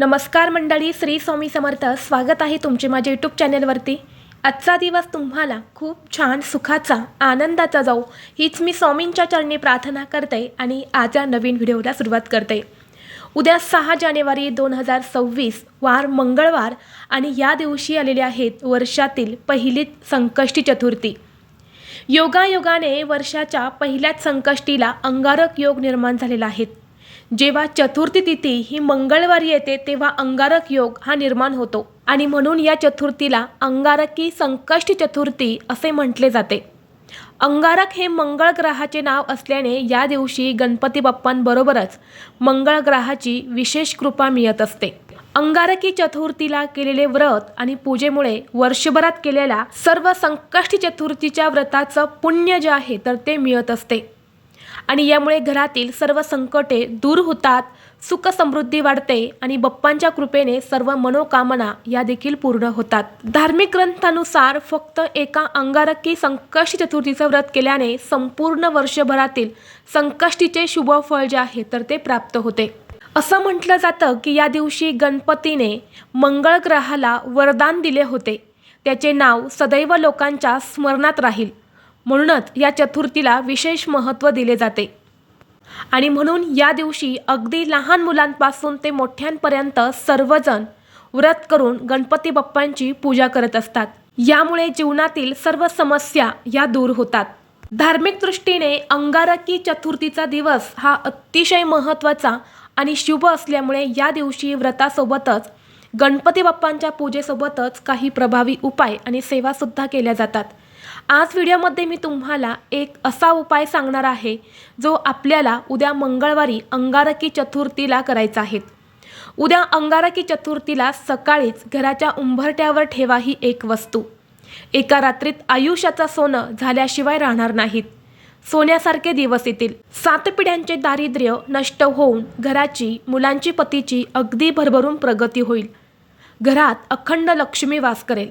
नमस्कार मंडळी श्री स्वामी समर्थ. स्वागत आहे तुमचे माझ्या यूट्यूब चॅनलवरती आजचा दिवस तुम्हाला खूप छान सुखाचा आनंदाचा जाऊ हीच मी स्वामींच्या चरणी प्रार्थना करते आणि आज या नवीन व्हिडिओला सुरुवात करते. उद्या सहा जानेवारी दोन हजार सव्वीस वार मंगळवार आणि या दिवशी आलेले आहेत वर्षातील पहिली संकष्टी चतुर्थी. योगायोगाने वर्षाच्या पहिल्याच संकष्टीला अंगारक योग निर्माण झालेला आहे. जेव्हा चतुर्थी तिथी ही मंगळवारी येते तेव्हा अंगारक योग हा निर्माण होतो. आणि म्हणून या चतुर्थीला अंगारकी संकष्ट चतुर्थी असे म्हटले जाते. अंगारक हे मंगळ ग्रहाचे नाव असल्याने या दिवशी गणपती बाप्पांबरोबरच मंगळ ग्रहाची विशेष कृपा मिळत असते. अंगारकी चतुर्थीला केलेले व्रत आणि पूजेमुळे वर्षभरात केलेल्या सर्व संकष्टी चतुर्थीच्या व्रताचं पुण्य जे आहे तर ते मिळत असते. आणि यामुळे घरातील सर्व संकटे दूर होतात सुख समृद्धी वाढते आणि बप्पांच्या कृपेने सर्व मनोकामना या देखील पूर्ण होतात. धार्मिक ग्रंथानुसार फक्त एका अंगारकी संकष्टी चतुर्थीचं व्रत केल्याने संपूर्ण वर्षभरातील संकष्टीचे शुभ फळ जे आहे तर ते प्राप्त होते. असं म्हटलं जातं की या दिवशी गणपतीने मंगळ ग्रहाला वरदान दिले होते. त्याचे नाव सदैव लोकांच्या स्मरणात राहील. म्हणूनच या चतुर्थीला विशेष महत्त्व दिले जाते. आणि म्हणून या दिवशी अगदी लहान मुलांपासून ते मोठ्यांपर्यंत सर्वजण व्रत करून गणपती बाप्पांची पूजा करत असतात. यामुळे जीवनातील सर्व समस्या या दूर होतात. धार्मिक दृष्टीने अंगारकी चतुर्थीचा दिवस हा अतिशय महत्त्वाचा आणि शुभ असल्यामुळे या दिवशी व्रतासोबतच गणपती बाप्पांच्या पूजेसोबतच काही प्रभावी उपाय आणि सेवासुद्धा केल्या जातात. आज व्हिडिओमध्ये मी तुम्हाला एक असा उपाय सांगणार आहे जो आपल्याला उद्या मंगळवारी अंगारकी चतुर्थीला करायचा आहे. उद्या अंगारकी चतुर्थीला सकाळीच घराच्या उंबरट्यावर ठेवा ही एक वस्तू. एका रात्रीत आयुष्याचं सोनं झाल्याशिवाय राहणार नाहीत. सोन्यासारखे दिवस येतील. सात पिढ्यांचे दारिद्र्य नष्ट होऊन घराची मुलांची पतीची अगदी भरभरून प्रगती होईल. घरात अखंड लक्ष्मी वास करेल.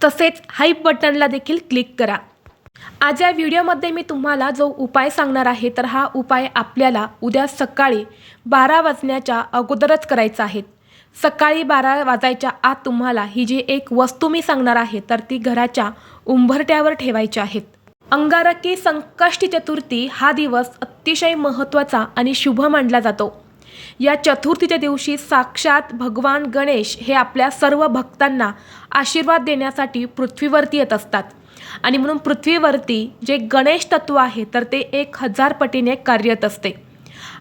तसेच हाईप बटनला देखील क्लिक करा. आज या व्हिडिओमध्ये मी तुम्हाला जो उपाय सांगणार आहे तर हा उपाय आपल्याला उद्या सकाळी बारा वाजण्याच्या अगोदरच करायचा आहे. सकाळी बारा वाजायच्या आत तुम्हाला ही जी एक वस्तू मी सांगणार आहे तर ती घराच्या उंबरट्यावर ठेवायची आहेत अंगारकी संकष्टी चतुर्थी हा दिवस अतिशय महत्त्वाचा आणि शुभ मानला जातो. या चतुर्थीच्या दिवशी साक्षात भगवान गणेश हे आपल्या सर्व भक्तांना आशीर्वाद देण्यासाठी पृथ्वीवरती येत असतात. आणि म्हणून पृथ्वीवरती जे गणेश तत्व आहे तर ते एक हजार पटीने कार्यरत असते.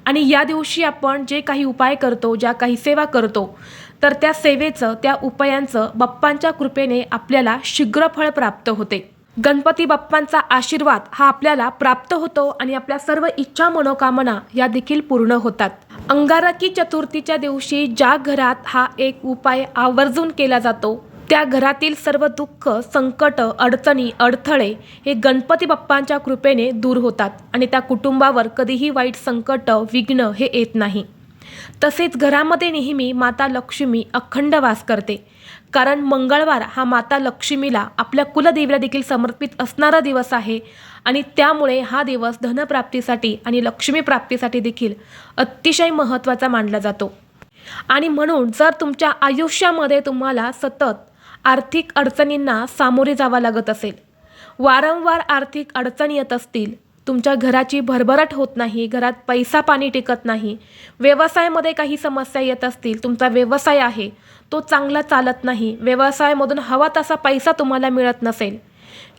आणि या दिवशी आपण जे काही उपाय करतो ज्या काही सेवा करतो तर त्या सेवेचं त्या उपायांचं बाप्पांच्या कृपेने आपल्याला शीघ्रफळ प्राप्त होते. गणपती बाप्पांचा आशीर्वाद हा आपल्याला प्राप्त होतो आणि आपल्या सर्व इच्छा मनोकामना या देखील पूर्ण होतात. अंगारकी चतुर्थीच्या दिवशी ज्या घरात हा एक उपाय आवर्जून केला जातो त्या घरातील सर्व दुःख संकट अडचणी अडथळे हे गणपती बाप्पांच्या कृपेने दूर होतात आणि त्या कुटुंबावर कधीही वाईट संकट विघ्न हे येत नाही. तसेच घरामध्ये नेहमी माता लक्ष्मी अखंड वास करते. कारण मंगळवार हा माता लक्ष्मीला आपल्या कुलदेवीला देखील समर्पित असणारा दिवस आहे. आणि त्यामुळे हा दिवस धनप्राप्तीसाठी आणि लक्ष्मी प्राप्तीसाठी देखील अतिशय महत्त्वाचा मानला जातो. आणि म्हणून जर तुमच्या आयुष्यामध्ये तुम्हाला सतत आर्थिक अडचणींना सामोरे जावं लागत असेल वारंवार आर्थिक अडचणी येत असतील तुमच्या घराची भरभराट होत नाही घरात पैसा पाणी टिकत नाही. व्यवसायामध्ये काही समस्या येत असतील तुमचा व्यवसाय आहे तो चांगला चालत नाही. व्यवसायामधून हवा तसा पैसा तुम्हाला मिळत नसेल.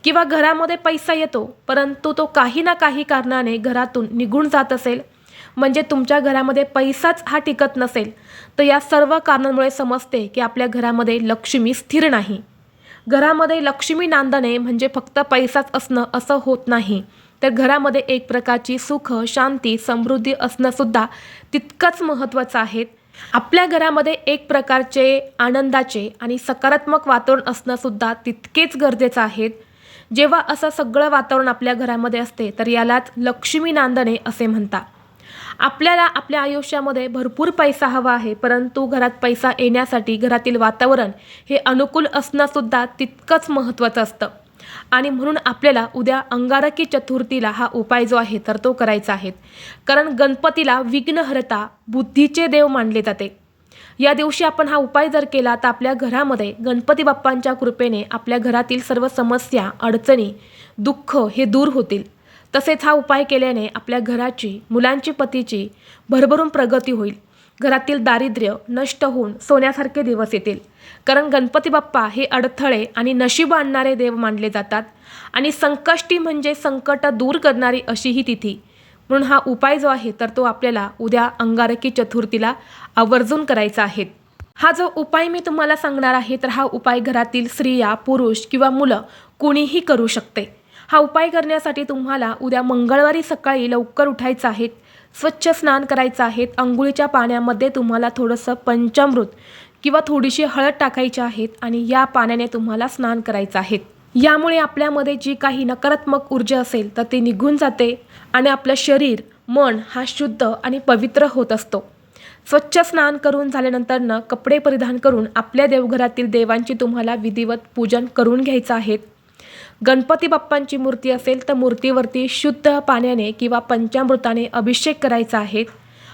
किंवा घरामध्ये पैसा येतो परंतु तो काही ना काही कारणाने घरातून निघून जात असेल. म्हणजे तुमच्या घरामध्ये पैसाच हा टिकत नसेल. तर या सर्व कारणांमुळे समजते की आपल्या घरामध्ये लक्ष्मी स्थिर नाही. घरामध्ये लक्ष्मी नांदणे म्हणजे फक्त पैसाच असणं असं होत नाही. तर घरामध्ये एक प्रकारची सुख शांती समृद्धी असणंसुद्धा तितकंच महत्त्वाचं आहे. आपल्या घरामध्ये एक प्रकारचे आनंदाचे आणि सकारात्मक वातावरण असणंसुद्धा तितकेच गरजेचं आहे. जेव्हा असं सगळं वातावरण आपल्या घरामध्ये असते तर यालाच लक्ष्मी नांदणे असे म्हणतात. आपल्याला आपल्या आयुष्यामध्ये भरपूर पैसा हवा आहे परंतु घरात पैसा येण्यासाठी घरातील वातावरण हे अनुकूल असणंसुद्धा तितकंच महत्त्वाचं असतं. आणि म्हणून आपल्याला उद्या अंगारकी चतुर्थीला हा उपाय जो आहे तर तो करायचा आहे. कारण गणपतीला विघ्नहर्ता बुद्धीचे देव मानले जाते. या दिवशी आपण हा उपाय जर केला तर आपल्या घरामध्ये गणपती बाप्पांच्या कृपेने आपल्या घरातील सर्व समस्या अडचणी दुःख हे दूर होतील. तसेच हा उपाय केल्याने आपल्या घराची मुलांची पतीची भरभरून प्रगती होईल. घरातील दारिद्र्य नष्ट होऊन सोन्यासारखे दिवस येतील. कारण गणपती बाप्पा हे अडथळे आणि नशीब आणणारे देव मानले जातात आणि संकष्टी म्हणजे संकट दूर करणारी अशी ही तिथी. म्हणून हा उपाय जो आहे तर तो आपल्याला उद्या अंगारकी चतुर्थीला आवर्जून करायचा आहे. हा जो उपाय मी तुम्हाला सांगणार आहे तर हा उपाय घरातील स्त्रिया पुरुष किंवा मुलं कुणीही करू शकते. हा उपाय करण्यासाठी तुम्हाला उद्या मंगळवारी सकाळी लवकर उठायचं आहे. स्वच्छ स्नान करायचं आहे आंघोळीच्या पाण्यामध्ये तुम्हाला थोडंसं पंचामृत किंवा थोडीशी हळद टाकायची आहेत आणि या पाण्याने तुम्हाला स्नान करायचं आहे यामुळे आपल्यामध्ये जी काही नकारात्मक ऊर्जा असेल तर ती निघून जाते आणि आपलं शरीर मन हा शुद्ध आणि पवित्र होत असतो. स्वच्छ स्नान करून झाल्यानंतरनं कपडे परिधान करून आपल्या देवघरातील देवांची तुम्हाला विधिवत पूजन करून घ्यायचं आहे गणपती बाप्पांची मूर्ती असेल तर मूर्तीवरती शुद्ध पाण्याने किंवा पंचामृताने अभिषेक करायचा आहे.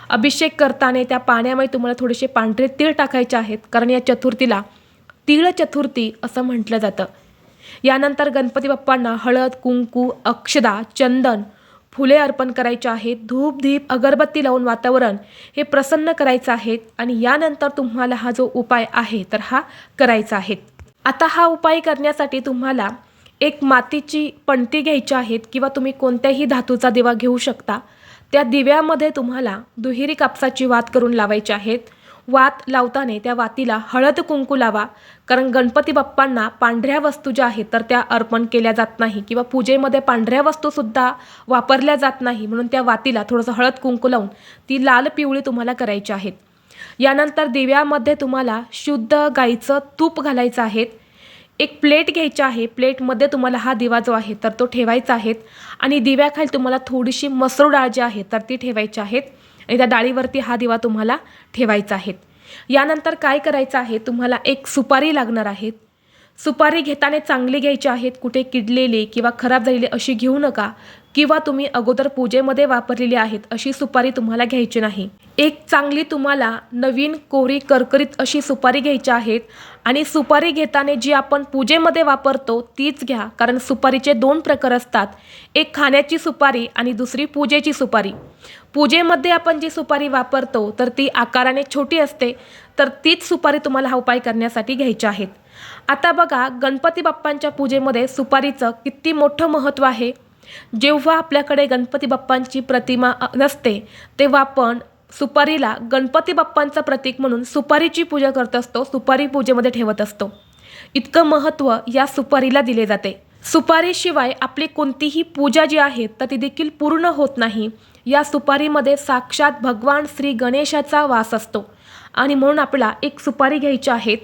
अभिषेक करताना त्या पाण्यामध्ये तुम्हाला थोडेसे पांढरे तीळ टाकायचे आहेत कारण या चतुर्थीला तीळ चतुर्थी असं म्हटलं जातं. यानंतर गणपती बाप्पांना हळद कुंकू अक्षदा चंदन फुले अर्पण करायचे आहेत. धूप धीप अगरबत्ती लावून वातावरण हे प्रसन्न करायचं आहे आणि यानंतर तुम्हाला हा जो उपाय आहे तर हा करायचा आहे. आता हा उपाय करण्यासाठी तुम्हाला एक मातीची पणती घ्यायची आहेत किंवा तुम्ही कोणत्याही धातूचा दिवा घेऊ शकता त्या दिव्यामध्ये तुम्हाला दुहेरी कापसाची वात करून लावायची आहेत. वात लावताना त्या वातीला हळद कुंकू लावा कारण गणपती बाप्पांना पांढऱ्या वस्तू ज्या आहेत तर त्या अर्पण केल्या जात नाही किंवा पूजेमध्ये पांढऱ्या वस्तूसुद्धा वापरल्या जात नाही म्हणून त्या वातीला थोडंसं हळद कुंकू लावून ती लाल पिवळी तुम्हाला करायची आहेत. यानंतर दिव्यामध्ये तुम्हाला शुद्ध गाईचं तूप घालायचं आहे. एक प्लेट घ्यायची आहे. प्लेटमध्ये तुम्हाला हा दिवा जो आहे तर तो ठेवायचा आहे. आणि दिव्याखाली तुम्हाला थोडीशी मसूर डाळ जी आहे तर ती ठेवायची आहेत आणि त्या डाळीवरती हा दिवा तुम्हाला ठेवायचा आहे. यानंतर काय करायचं आहे तुम्हाला एक सुपारी लागणार आहे. सुपारी घेताना चांगली घ्यायची आहेत कुठे किडलेली किंवा खराब झालेली अशी घेऊ नका. किंवा तुम्ही अगोदर पूजेमध्ये वापरलेली आहेत अशी सुपारी तुम्हाला घ्यायची नाही. एक चांगली तुम्हाला नवीन कोरी करकरीत अशी सुपारी घ्यायची आहेत आणि सुपारी घेताना जी आपण पूजेमध्ये वापरतो तीच घ्या कारण सुपारीचे दोन प्रकार असतात. एक खाण्याची सुपारी आणि दुसरी पूजेची सुपारी. पूजेमध्ये आपण जी सुपारी वापरतो तर ती आकाराने छोटी असते तर तीच सुपारी तुम्हाला हा उपाय करण्यासाठी घ्यायची आहेत. आता बघा गणपती बाप्पांच्या पूजेमध्ये सुपारीचं किती मोठं महत्त्व आहे. जेव्हा आपल्याकडे गणपती बाप्पांची प्रतिमा नसते तेव्हा आपण सुपारीला गणपती बाप्पांचं प्रतीक म्हणून सुपारीची पूजा करत असतो सुपारी पूजेमध्ये ठेवत असतो. इतकं महत्त्व या सुपारीला दिले जाते. सुपारीशिवाय आपली कोणतीही पूजा जी आहे तर ती देखील पूर्ण होत नाही. या सुपारीमध्ये साक्षात भगवान श्री गणेशाचा वास असतो. आणि म्हणून आपल्याला एक सुपारी घ्यायची आहे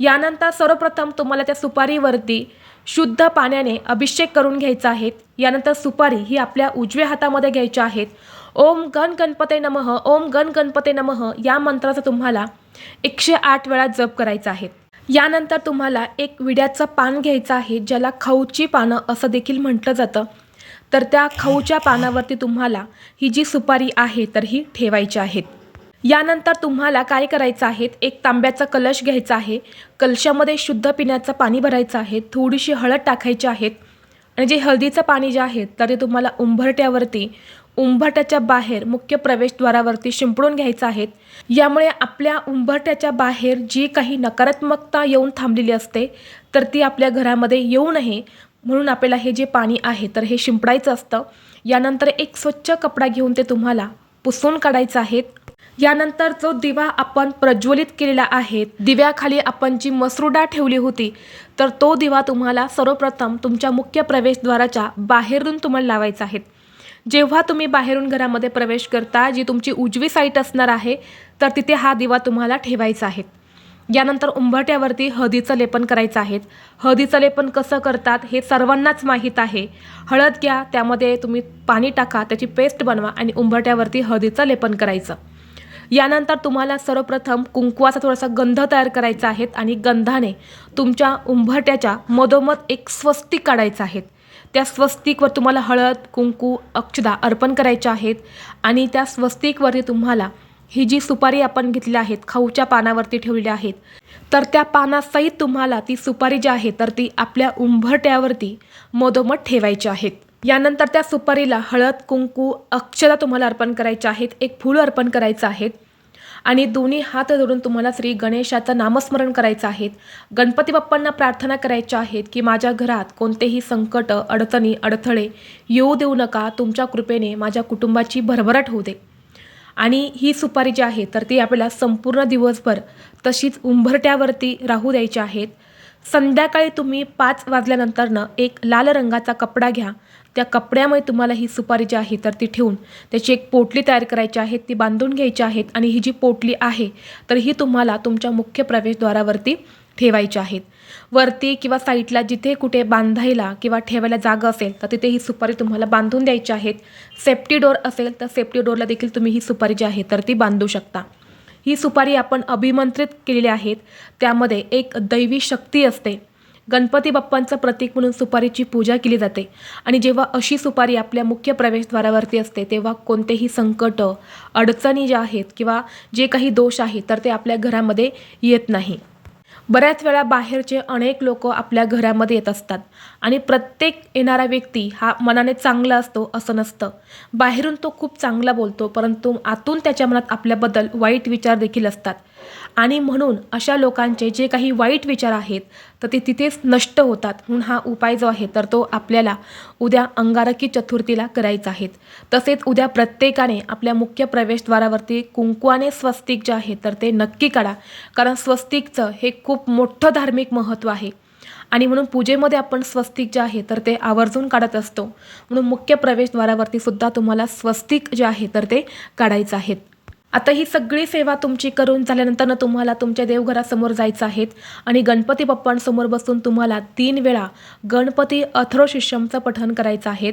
यानंतर सर्वप्रथम तुम्हाला त्या सुपारीवरती शुद्ध पाण्याने अभिषेक करून घ्यायचा आहे. यानंतर सुपारी ही आपल्या उजव्या हातामध्ये घ्यायच्या आहेत. ओम गण गणपते नमः ओम गण गणपते नमः या मंत्राचा तुम्हाला एकशे आठ वेळा जप करायचा आहे. यानंतर तुम्हाला एक विड्याचं पान घ्यायचं आहे ज्याला खाऊची पानं असं देखील म्हटलं जातं. तर त्या खाऊच्या पानावरती तुम्हाला ही जी सुपारी आहे तर ही ठेवायची आहेत. यानंतर तुम्हाला काय करायचं आहे? एक तांब्याचा कलश घ्यायचा आहे. कलशामध्ये शुद्ध पिण्याचं पाणी भरायचं आहे. थोडीशी हळद टाकायची आहेत आणि जे हळदीचं पाणी जे आहे तर ते तुम्हाला उंबरट्यावरती उंबरट्याच्या बाहेर मुख्य प्रवेशद्वारावरती शिंपडून घ्यायचं आहे. यामुळे आपल्या उंबरट्याच्या बाहेर जी काही नकारात्मकता येऊन थांबलेली असते तर ती आपल्या घरामध्ये येऊ नये. म्हणून आपल्याला हे जे पाणी आहे तर हे शिंपडायचं असतं. यानंतर एक स्वच्छ कपडा घेऊन ते तुम्हाला पुसून काढायचं आहेत यानंतर जो दिवा आपण प्रज्वलित केलेला आहे दिव्याखाली आपण जी मसरुडा ठेवली होती तर तो दिवा तुम्हाला सर्वप्रथम तुमच्या मुख्य प्रवेशद्वाराच्या बाहेरून तुम्हाला लावायचा आहे. जेव्हा तुम्ही बाहेरून घरामध्ये प्रवेश करता जी तुमची उजवी साईट असणार आहे तर तिथे हा दिवा तुम्हाला ठेवायचा आहे. यानंतर उंबरट्यावरती हळदीचं लेपन करायचं आहे. हळदीचं लेपन कसं करतात हे सर्वांनाच माहीत आहे. हळद घ्या त्यामध्ये तुम्ही पाणी टाका त्याची पेस्ट बनवा आणि उंबरट्यावरती हळदीचं लेपन करायचं. यानंतर तुम्हाला सर्वप्रथम कुंकवाचा थोडासा गंध तयार करायचा आहे आणि गंधाने तुमच्या उंबरट्याच्या मधोमध एक स्वस्तिक काढायचं आहे. त्या स्वस्तिकवर तुम्हाला हळद कुंकू अक्षदा अर्पण करायच्या आहेत आणि त्या स्वस्तिकवरती तुम्हाला ही जी सुपारी आपण घेतली आहेत खाऊच्या पानावरती ठेवली आहेत तर त्या पानासहित तुम्हाला ती सुपारी जी आहे तर ती आपल्या उंबरट्यावरती मधोमध ठेवायची आहेत. यानंतर त्या सुपारीला हळद कुंकू अक्षदा तुम्हाला अर्पण करायच्या आहेत एक फूल अर्पण करायचं आहे. आणि दोन्ही हात जोडून तुम्हाला श्री गणेशाचं नामस्मरण करायचं आहे. गणपती बाप्पांना प्रार्थना करायच्या आहेत की माझ्या घरात कोणतेही संकट अडचणी अडथळे येऊ देऊ नका तुमच्या कृपेने माझ्या कुटुंबाची भरभराट होऊ दे. आणि ही सुपारी जी आहे तर ती आपल्याला संपूर्ण दिवसभर तशीच उंबरट्यावरती राहू द्यायची आहेत संध्याकाळी तुम्ही पाच वाजल्यानंतरनं एक लाल रंगाचा कपडा घ्या. त्या कपड्यामुळे तुम्हाला ही सुपारी जी आहे तर ती ठेवून त्याची एक पोटली तयार करायची आहे ती बांधून घ्यायची आहेत आणि ही जी पोटली आहे तर ही तुम्हाला तुमच्या मुख्य प्रवेशद्वारावरती ठेवायची आहेत वरती किंवा साईडला जिथे कुठे बांधायला किंवा ठेवायला जागा असेल तर तिथे ही सुपारी तुम्हाला बांधून द्यायची आहेत सेफ्टी डोर असेल तर सेफ्टी डोरला देखील तुम्ही ही सुपारी जी आहे तर ती बांधू शकता. ही सुपारी आपण अभिमंत्रित केलेली आहेत त्यामध्ये एक दैवी शक्ती असते. गणपती बाप्पांचं प्रतीक म्हणून सुपारीची पूजा केली जाते. आणि जेव्हा अशी सुपारी आपल्या मुख्य प्रवेशद्वारावरती असते तेव्हा कोणतेही संकट अडचणी ज्या आहेत किंवा जे काही दोष आहेत तर ते आपल्या घरामध्ये येत नाही. बऱ्याच वेळा बाहेरचे अनेक लोक आपल्या घरामध्ये येत असतात. आणि प्रत्येक येणारा व्यक्ती हा मनाने चांगला असतो असं नसतं. बाहेरून तो खूप चांगला बोलतो परंतु आतून त्याच्या मनात आपल्याबद्दल वाईट विचार देखील असतात. आणि म्हणून अशा लोकांचे जे काही वाईट विचार आहेत तर ते तिथेच नष्ट होतात म्हणून हा उपाय जो आहे तर तो आपल्याला उद्या अंगारकी चतुर्थीला करायचा आहे. तसेच उद्या प्रत्येकाने आपल्या मुख्य प्रवेशद्वारावरती कुंकवाने स्वस्तिक जे आहे तर ते नक्की काढा. कारण स्वस्तिकचं हे खूप मोठं धार्मिक महत्त्व आहे. आणि म्हणून पूजेमध्ये आपण स्वस्तिक जे आहे तर ते आवर्जून काढत असतो. म्हणून मुख्य प्रवेशद्वारावरती सुद्धा तुम्हाला स्वस्तिक जे आहे तर ते काढायचं आहे. आता ही सगळी सेवा तुमची करून झाल्यानंतर तुम्हाला तुमच्या देवघरासमोर जायचं आहे आणि गणपती बाप्पांसमोर बसून तुम्हाला तीन वेळा गणपती अथर्वशिष्यमचं पठण करायचं आहे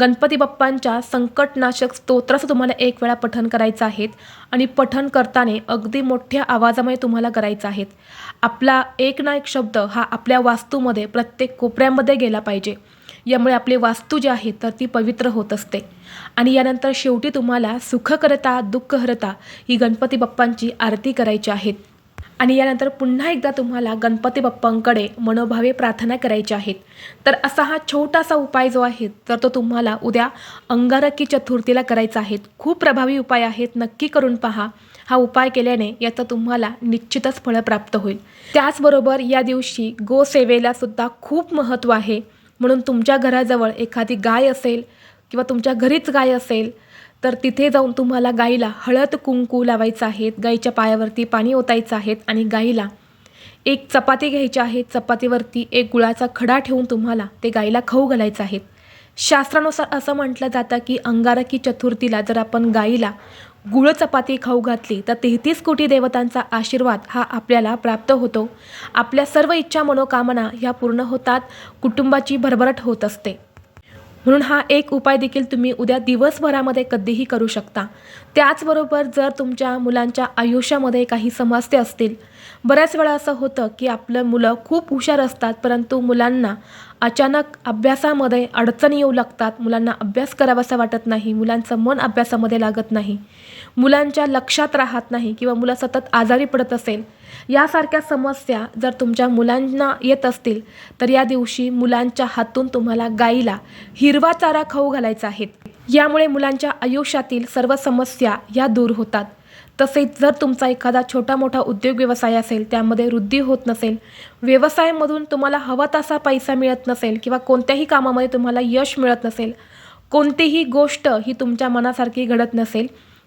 गणपती बाप्पांच्या संकटनाशक स्तोत्राचं तुम्हाला एक वेळा पठण करायचं आहे आणि पठण करताना अगदी मोठ्या आवाजामध्ये तुम्हाला करायचं आहे आपला एक ना एक शब्द हा आपल्या वास्तूमध्ये प्रत्येक कोपऱ्यामध्ये गेला पाहिजे. यामुळे आपली वास्तू जी आहे तर ती पवित्र होत असते. आणि यानंतर शेवटी तुम्हाला सुखकरता दुःखहरता ही गणपती बाप्पांची आरती करायची आहेत आणि यानंतर पुन्हा एकदा तुम्हाला गणपती बाप्पांकडे मनोभावे प्रार्थना करायच्या आहेत तर असा हा छोटासा उपाय जो आहे तर तो तुम्हाला उद्या अंगारकी चतुर्थीला करायचा आहे. खूप प्रभावी उपाय आहेत नक्की करून पहा. हा उपाय केल्याने याचं तुम्हाला निश्चितच फळं प्राप्त होईल. त्याचबरोबर या दिवशी गोसेवेला सुद्धा खूप महत्त्व आहे. म्हणून तुमच्या घराजवळ एखादी गाय असेल किंवा तुमच्या घरीच गाय असेल तर तिथे जाऊन तुम्हाला गाईला हळद कुंकू लावायचं आहे गाईच्या पायावरती पाणी ओतायचं आहे आणि गाईला एक चपाती घ्यायची आहे. चपातीवरती एक गुळाचा खडा ठेवून तुम्हाला ते गाईला खाऊ घालायचं आहे शास्त्रानुसार असं म्हटलं जातं की अंगारकी चतुर्थीला जर आपण गाईला गुळ चपाती खाऊ घातली तर तेहतीस कोटी देवतांचा आशीर्वाद हा आपल्याला प्राप्त होतो. आपल्या सर्व इच्छा मनोकामना ह्या पूर्ण होतात. कुटुंबाची भरभराट होत असते. म्हणून हा एक उपाय देखील तुम्ही उद्या दिवसभरामध्ये कधीही करू शकता. त्याचबरोबर जर तुमच्या मुलांच्या आयुष्यामध्ये काही समस्या असतील बऱ्याच वेळा असं होतं की आपलं मुलं खूप हुशार असतात परंतु मुलांना अचानक अभ्यासामध्ये अडचणी येऊ लागतात. मुलांना अभ्यास करावासा वाटत नाही मुलांचं मन अभ्यासामध्ये लागत नाही. मुलांच्या लक्षात राहत नाही किंवा मुलं सतत आजारी पडत असेल यासारख्या समस्या जर तुमच्या मुलांना येत असतील तर या दिवशी मुलांच्या हातून तुम्हाला गाईला हिरवा चारा खाऊ घालायचा आहे. यामुळे मुलांच्या आयुष्यातील सर्व समस्या या दूर होतात. तसेच जर तुमचा एखादा छोटा मोठा उद्योग व्यवसाय असेल त्यामध्ये वृद्धी होत नसेल व्यवसायामधून तुम्हाला हवा तसा पैसा मिळत नसेल किंवा कोणत्याही कामामध्ये तुम्हाला यश मिळत नसेल कोणतीही गोष्ट ही तुमच्या मनासारखी घडत नसेल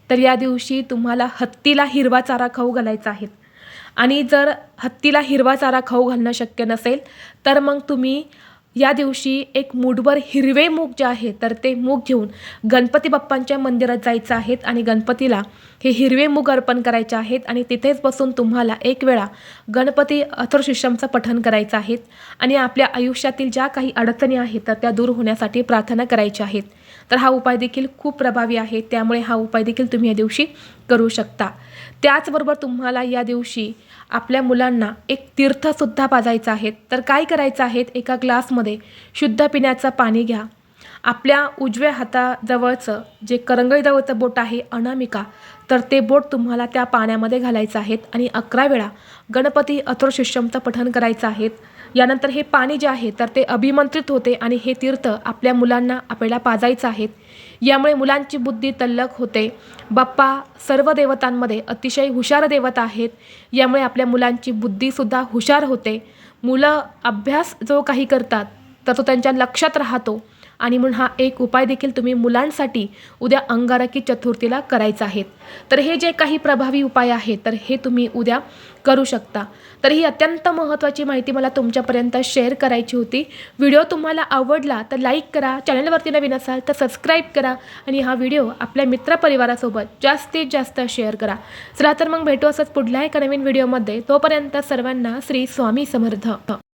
तर या दिवशी तुम्हाला हत्तीला हिरवा चारा खाऊ घालायचा आहे. आणि जर हत्तीला हिरवा चारा खाऊ घालणं शक्य नसेल तर मग तुम्ही या दिवशी एक मूठभर हिरवे मूग जे आहे तर ते मूग घेऊन गणपती बाप्पांच्या मंदिरात जायचं आहेत आणि गणपतीला हे हिरवे मूग अर्पण करायचे आहेत आणि तिथेच बसून तुम्हाला एक वेळा गणपती अथर्शिष्यमचं पठण करायचं आहेत आणि आपल्या आयुष्यातील ज्या काही अडचणी आहेत तर त्या दूर होण्यासाठी प्रार्थना करायच्या आहेत तर हा उपाय देखील खूप प्रभावी आहे. त्यामुळे हा उपाय देखील तुम्ही या दिवशी करू शकता. त्याचबरोबर तुम्हाला या दिवशी आपल्या मुलांना एक तीर्थसुद्धा पाजायचं आहे. तर काय करायचं आहे? एका ग्लासमध्ये शुद्ध पिण्याचं पाणी घ्या. आपल्या उजव्या हाताजवळचं जे करंगळीजवळचं बोट आहे अनामिका तर ते बोट तुम्हाला त्या पाण्यामध्ये घालायचं आहेत आणि अकरा वेळा गणपती अथर्वशिष्यमचं पठण करायचं आहेत यानंतर हे पाणी जे आहे तर ते अभिमंत्रित होते आणि हे तीर्थ आपल्या मुलांना आपल्याला पाजायचं आहे यामुळे मुलांची बुद्धी तल्लक होते. बाप्पा सर्व देवतांमध्ये अतिशय हुशार देवता आहेत. यामुळे आपल्या मुलांची बुद्धीसुद्धा हुशार होते. मुलं अभ्यास जो काही करतात तर तो त्यांच्या लक्षात राहतो. आणि म्हणून हा एक उपाय देखील तुम्ही मुलांसाठी उद्या अंगारकी चतुर्थीला करायचा आहे. तर हे जे काही प्रभावी उपाय आहेत तर हे तुम्ही उद्या करू शकता. तर ही अत्यंत महत्त्वाची माहिती मला तुमच्यापर्यंत शेअर करायची होती. व्हिडिओ तुम्हाला आवडला तर लाईक करा चॅनलवरती नवीन असाल तर सबस्क्राईब करा आणि हा व्हिडिओ आपल्या मित्रपरिवारासोबत जास्तीत जास्त शेअर करा. चला तर मग भेटू असंच पुढल्या एका नवीन व्हिडिओमध्ये. तोपर्यंत सर्वांना श्री स्वामी समर्थ.